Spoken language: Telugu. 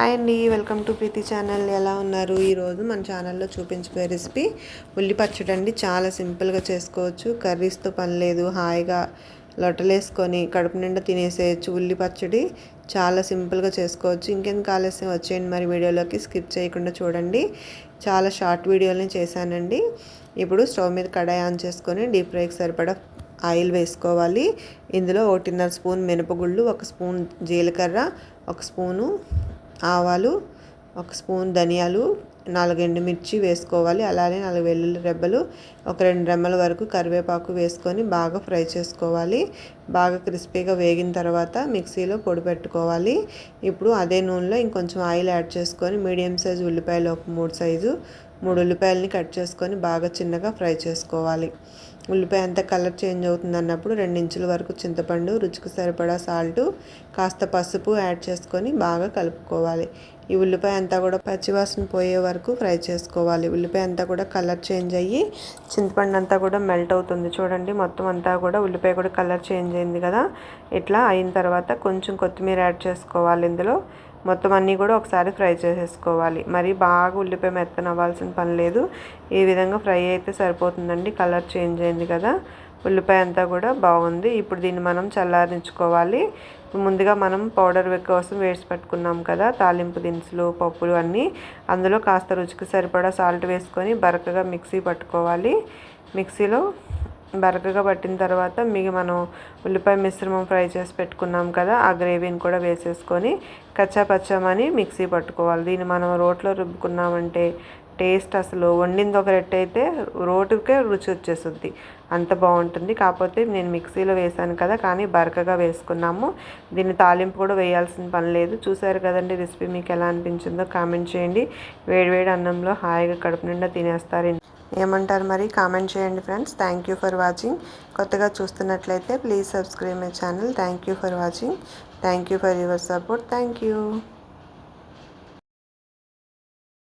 హాయ్ అండి వెల్కమ్ టు ప్రీతి ఛానల్. ఎలా ఉన్నారు? ఈరోజు మన ఛానల్లో చూపించబోయే రెసిపీ ఉల్లి పచ్చడి అండి. చాలా సింపుల్గా చేసుకోవచ్చు. కర్రీస్తో పని లేదు. హాయిగా లొట్టలేసుకొని కడుపు నిండా తినేసేయచ్చు ఉల్లి పచ్చడి. చాలా సింపుల్గా చేసుకోవచ్చు. ఇంకెందుకు ఆలస్యం? వచ్చేయండి మరి వీడియోలోకి. స్కిప్ చేయకుండా చూడండి. చాలా షార్ట్ వీడియోలని చేశానండి. ఇప్పుడు స్టవ్ మీద కడాయి ఆన్ చేసుకొని డీప్ ఫ్రైకి సరిపడా ఆయిల్ వేసుకోవాలి. ఇందులో ఒకటిన్నర స్పూన్ మినపగుళ్ళు ఒక స్పూన్ జీలకర్ర ఒక స్పూను ఆవాలు ఒక స్పూన్ ధనియాలు నాలుగు ఎండుమిర్చి వేసుకోవాలి. అలానే నాలుగు వెల్లుల్లి రెబ్బలు ఒక రెండు రెమ్మల వరకు కరివేపాకు వేసుకొని బాగా ఫ్రై చేసుకోవాలి. బాగా క్రిస్పీగా వేగిన తర్వాత మిక్సీలో పొడి పెట్టుకోవాలి. ఇప్పుడు అదే నూనెలో ఇంకొంచెం ఆయిల్ యాడ్ చేసుకొని మీడియం సైజు ఉల్లిపాయలు ఒక మూడు సైజు మూడు ఉల్లిపాయలని కట్ చేసుకొని బాగా చిన్నగా ఫ్రై చేసుకోవాలి. ఉల్లిపాయ అంతా కలర్ చేంజ్ అవుతుంది అన్నప్పుడు రెండించుల వరకు చింతపండు రుచికి సరిపడా సాల్టు కాస్త పసుపు యాడ్ చేసుకొని బాగా కలుపుకోవాలి. ఈ ఉల్లిపాయ అంతా కూడా పచ్చివాసన పోయే వరకు ఫ్రై చేసుకోవాలి. ఉల్లిపాయ అంతా కూడా కలర్ చేంజ్ అయ్యి చింతపండు అంతా కూడా మెల్ట్ అవుతుంది. చూడండి మొత్తం అంతా కూడా ఉల్లిపాయ కూడా కలర్ చేంజ్ అయింది కదా. ఇట్లా అయిన తర్వాత కొంచెం కొత్తిమీర యాడ్ చేసుకోవాలి ఇందులో. మొత్తం అన్నీ కూడా ఒకసారి ఫ్రై చేసేసుకోవాలి. మరి బాగా ఉల్లిపాయ మెత్తన అవ్వాల్సిన పని లేదు. ఈ విధంగా ఫ్రై అయితే సరిపోతుందండి. కలర్ చేంజ్ అయింది కదా. ఉల్లిపాయ అంతా కూడా బాగుంది. ఇప్పుడు దీన్ని మనం చల్లారించుకోవాలి. ముందుగా మనం పౌడర్ కోసం వేసి పెట్టుకున్నాం కదా. తాలింపు దినుసులు పప్పులు అన్నీ. అందులో కాస్త రుచికి సరిపడా సాల్ట్ వేసుకొని బరకగా మిక్సీ పట్టుకోవాలి. మిక్సీలో బరకగా పట్టిన తర్వాత మీకు మనం ఉల్లిపాయ మిశ్రమం ఫ్రై చేసి పెట్టుకున్నాం కదా ఆ గ్రేవీని కూడా వేసేసుకొని కచ్చాపచ్చామని మిక్సీ పట్టుకోవాలి. దీన్ని మనం రోట్లో రుబ్బుకున్నామంటే టేస్ట్ అసలు వండింది ఒక రెట్ అయితే రోటుకే రుచి వచ్చేస్తుంది. అంత బాగుంటుంది. కాకపోతే నేను మిక్సీలో వేసాను కదా కానీ బరకగా వేసుకున్నాము. దీన్ని తాలింపు కూడా వేయాల్సిన పని లేదు. చూసారు కదండి రెసిపీ మీకు ఎలా అనిపించిందో కామెంట్ చేయండి. వేడివేడి అన్నంలో హాయిగా కడుపు నిండా తినేస్తారు ఏమంటారు మరి? కామెంట్ చేయండి friends. Thank you for watching కొత్తగా చూస్తున్నట్లయితే please subscribe my channel. Thank you for watching thank you for your support thank you